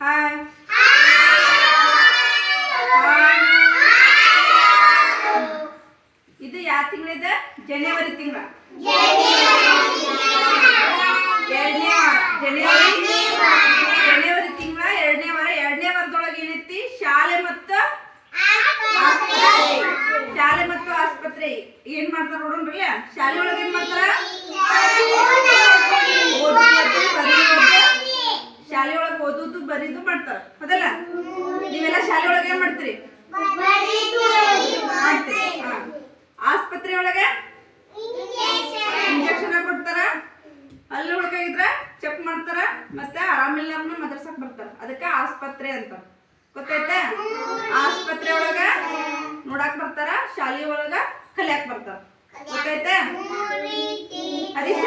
Hi ಇದು ಯಾವ ತಿಂಗಳಿದೆ? ಜನವರಿ ತಿಂಗಳ. ಎರಡನೇ ವಾರ. ಜನವರಿ ತಿಂಗಳ ಎರಡನೇ ವಾರ. ಎರಡನೇ ವಾರದೊಳಗೆ ಏನೈತಿ? ಶಾಲೆ ಮತ್ತು ಶಾಲೆ ಮತ್ತು ಆಸ್ಪತ್ರೆ. ಏನ್ ಮಾಡ್ತಾರ ನೋಡೋಣ್ರಲ್ಲ ಶಾಲೆ ಒಳಗೆ ಏನ್ ಮಾಡ್ತಾರ ಓದೋದು, ಬರೆಯೋದು, ಶಾಲೆ ಒಳಗೆ ಓದೋದು, ಬರೀದು ಮಾಡ್ತಾರ. ಅದಲ್ಲ ನೀವೆಲ್ಲ ಶಾಲೆ ಒಳಗೆ ಏನ್ ಮಾಡ್ತೀರಿ. ಆಸ್ಪತ್ರೆ ಒಳಗೆ? ಇಂಜೆಕ್ಷನ್ ಕೊಡ್ತಾರ. ಅಲ್ಲಿ ಒಳಗಾಗಿದ್ರ ಚೆಕ್ ಮಾಡ್ತಾರ. ಮತ್ತೆ ಆರಾಮಿಲ್ಲ ಮದರ್ಸಕ್ ಬರ್ತಾರ. ಅದಕ್ಕೆ ಆಸ್ಪತ್ರೆ ಅಂತ. ಗೊತ್ತೈತೆ ಆಸ್ಪತ್ರೆ ಒಳಗ ನೋಡಾಕ್ ಬರ್ತಾರ, ಶಾಲೆ ಒಳಗ ಕಲಿಯಾಕ್ ಬರ್ತಾರ. ಗೊತ್ತೈತೆ ಹರೀಶ?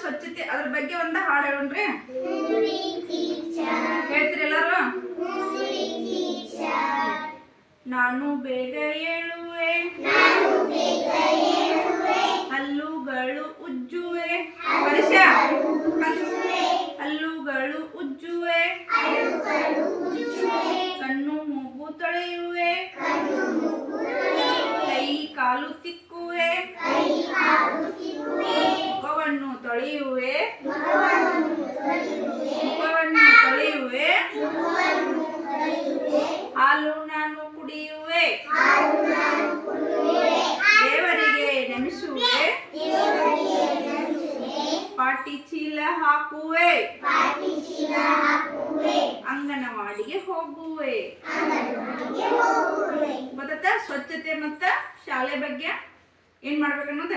ಸ್ವಚ್ಛತೆ ಅದ್ರ ಬಗ್ಗೆ ಒಂದ ಹಾಡು ಹೇಳೋಣ್ರಿ. ಹೇಳ್ತೀರಿ ಎಲ್ಲಾರು? ನಾನು ಬೇಗ ಏಳುವೆ. ಹಲ್ಲುಗಳು ಉಜ್ಜುವೆ. ಹರೀಶ ಹಲ್ಲುಗಳು ಉಜ್ಜುವೆ. ಕಣ್ಣು ಮೂಗು ತೊಳೆಯುವೆ. ಕೈ ಕಾಲು ತಿಕ್ಕುವೆ. ಪಾಟಿ ಚೀಲ ಹಾಕುವೆ. ಅಂಗನವಾಡಿಗೆ ಹೋಗುವೆ. ಮತ್ತೆ ಸ್ವಚ್ಛತೆ ಮತ್ತ ಶಾಲೆ ಬಗ್ಗೆ ಏನ್ ಮಾಡ್ಬೇಕನ್ನೋದ